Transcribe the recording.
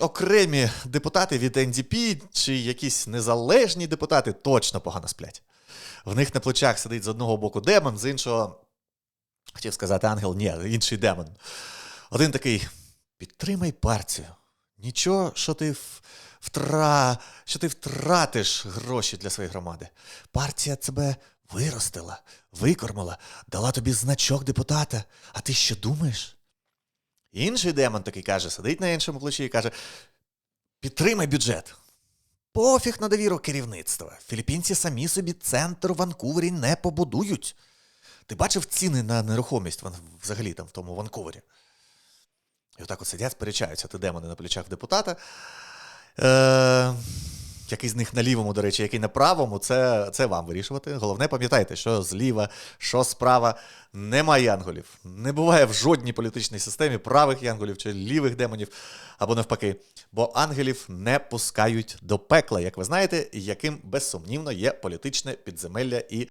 окремі депутати від НДП чи якісь незалежні депутати точно погано сплять. В них на плечах сидить з одного боку демон, з іншого. Хотів сказати ангел, ні, інший демон. Один такий: підтримай партію. Нічого, що ти втра... що ти втратиш гроші для своєї громади. Партія тебе виростила, викормила, дала тобі значок депутата. А ти що думаєш? Інший демон такий каже, сидить на іншому плечі і каже: підтримай бюджет. Пофіг на довіру керівництва. Філіппінці самі собі центр у Ванкувері не побудують. Ти бачив ціни на нерухомість взагалі там в тому Ванкувері? І отак от сидять, сперечаються ти демони на плечах депутата. Е, який з них на лівому, до речі, який на правому, це, це вам вирішувати. Головне, пам'ятайте, що зліва, що справа немає янголів. Не буває в жодній політичній системі правих янголів чи лівих демонів, або навпаки. Бо ангелів не пускають до пекла, як ви знаєте, яким безсумнівно є політичне підземелля і